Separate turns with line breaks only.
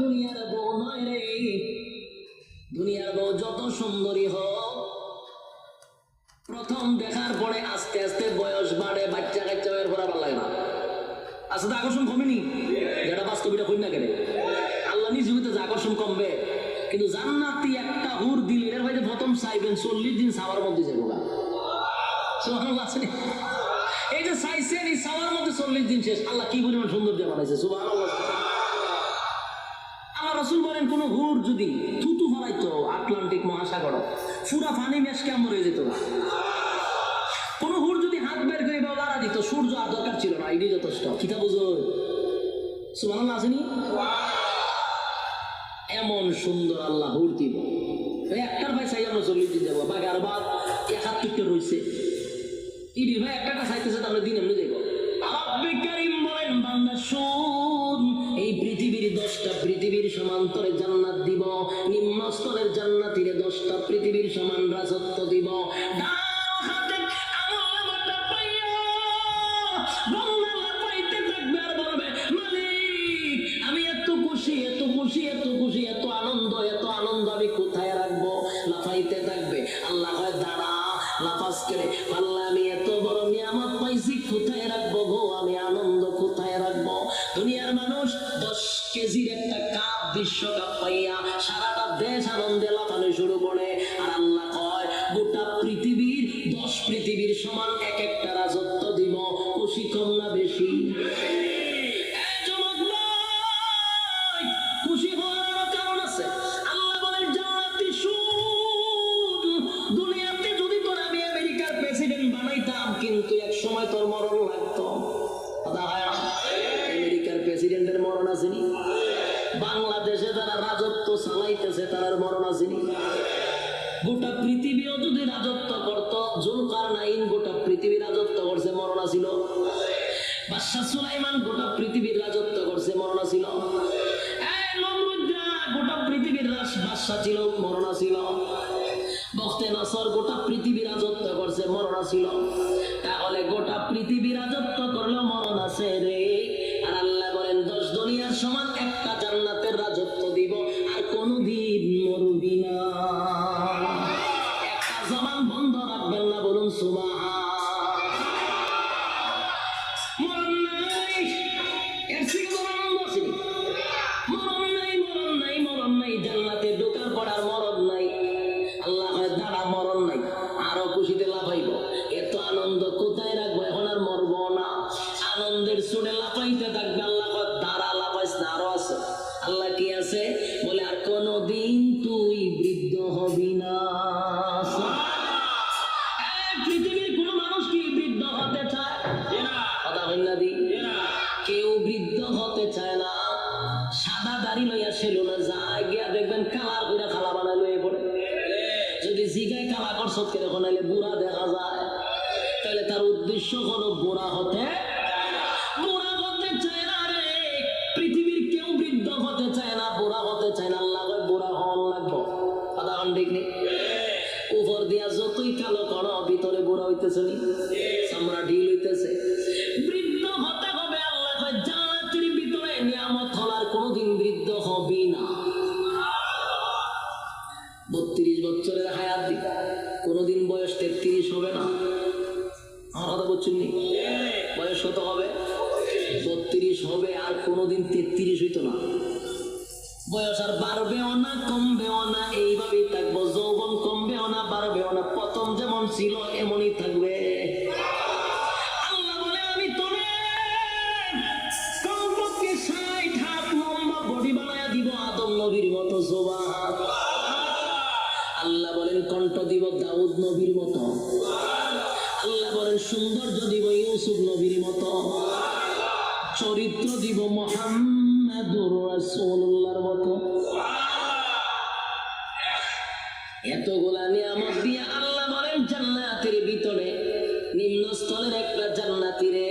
দুনিয়ার বউ নয় রে। দুনিয়ার বউ যত সুন্দরী হোক। প্রথম দেখার পরে আস্তে আস্তে বয়স বাড়ে, বাচ্চা কাচ্চা এর পর ভালো লাগে না। আসলে আকর্ষণ কমেনি? যেটা বাস্তবিটা কই না কেনে? আল্লাহ নিজ যে আকর্ষণ কমবে। কিন্তু জান্নাতি একটা হুর দিল এর ভাইতে প্রথম চাইবেন চল্লিশ দিন সাওয়ার মধ্যে যাব নি? এই যে চাইছেন এই সাওয়ার মধ্যে চল্লিশ দিন শেষ। আল্লাহ কি পরিমাণ সুন্দর দিয়ে বানাইছে আমার রসুল বলেন, কোন হুর যদি থুতু ফলাইতো আটলান্টিক মহাসাগর, পুরা পানি মেশকে মরে যেত। না হুর যদি হাত বের করে বা দিত, সূর্য আর দরকার ছিল না, এটাই যথেষ্ট। কিতা বুঝো? সুবহানাল্লাহ আসেনি এমন সুন্দর আল্লাহ হুর দিব। একটার ভাই চাই আমরা চল্লিশ দিন যাব বাগার বাদ একাত্তরটা রয়েছে ইডি ভাই একটা চাইতেছে তাহলে দিন এমনি যাইব। রব্বে কারীম বলেন, বান্দা শুন এই পৃথিবীর দশটা পৃথিবীর সমান্তরে জান্নাত দিব নিম্ন স্তরের জান্নাতিরে দশটা পৃথিবীর সমান রাজত্ব দিব। আমি এত বড় নিয়ামত পাইছি, কোথায় রাখব গো? আমি আনন্দ দুনিয়ার মানুষ দশ কেজির একটা কাপ বিশ্বকাপ পাইয়া সারাটা দেশ আনন্দে লাফানো শুরু করে। আর আল্লাহ কয়, গোটা পৃথিবীর দশ পৃথিবীর সমান এক একটা রাজত্ব দিব, খুশি কম না বেশি? দুনিয়াতে যদি বানাইতাম, কিন্তু এক সময় তোর মরণ লাগতো? আমেরিকার প্রেসিডেন্টের মরণ আসেনি বাংলাদেশে যারা রাজত্ব চালাইতেছে তার মরণ আসেনি গোটা পৃথিবীও যদি রাজত্ব করত জুলকার নাইন গোটা পৃথিবী রাজত্ব করছে মরণ ছিল বাদশাহ সুলাইমান গোটা পৃথিবীর রাজত্ব করছে মরণ নমরুদ্দা গোটা পৃথিবীর বাদশাহ ছিল মরণ ছিল বখতে নাসর গোটা পৃথিবী রাজত্ব করছে মরণ ছিল তাহলে গোটা পৃথিবী রাজত্ব করল মরণ আছে রে। আনন্দ কোথায় রাখব? এখন আর মরবো না। আনন্দের সুরে লাফাইতে থাকবে আল্লাহ দাঁড়া লাফাইস না আরও আছে। আল্লাহ কি আছে? বলে আর কোনদিন তুই বৃদ্ধ হবি না। পৃথিবীর কোন মানুষ কি বৃদ্ধ হতে চায়? কথা না দি। কেউ বৃদ্ধ হতে চায় না। সাদা দাড়ি লইয়া ছিল না যায় গিয়া দেখবেন কালার করে খালা বানাই লইয়া পড়ে। যদি জিগায় কালা করছত কীরকম বুড়া দেখা যায়। তার উদ্দেশ্য হলো বুড়া হতে বুড়া হতে চায় না রে। পৃথিবীর কেউ বৃদ্ধ হতে চায় না বুড়া হতে চায় না। আল্লাহ কয় বুড়া লাগবো। কথা হন ঠিক নেই? উপর দিয়া যতই কালো করো, ভিতরে বুড়া হইতেছে নি? চামড়া ঢিল হইতেছে। বৃদ্ধ হতে হবে, আল্লাহ কয় ভিতরে নিয়ামত হলার কোনোদিন বৃদ্ধ না। বত্রিশ কোনোদিন বয়স তেত্রিশ হবে না। কথা বলছেন নি? বয়স কত হবে? বত্রিশ হবে, আর কোনোদিন তেত্রিশ হইতো না। বয়স আর বাড়বেও না, কমবেও না, এইভাবেই থাকব। যৌবন কমবেও না, বাড়বেও না প্রথম যেমন ছিল, এমনই থাকবে। আল্লাহ বলেন, কণ্ঠ দিব দাউদ নবীর মতো। আল্লাহ সুন্দর সৌন্দর্য দিব ইউসুফ নবীর মতো। চরিত্র দিব মোহাম্মদুর রাসূলুল্লাহর মতো। এতগুলা নিয়ামত দিয়ে আল্লাহ বলেন, জান্নাতের ভিতরে, নিম্নস্থলের একটা জান্নাতিরে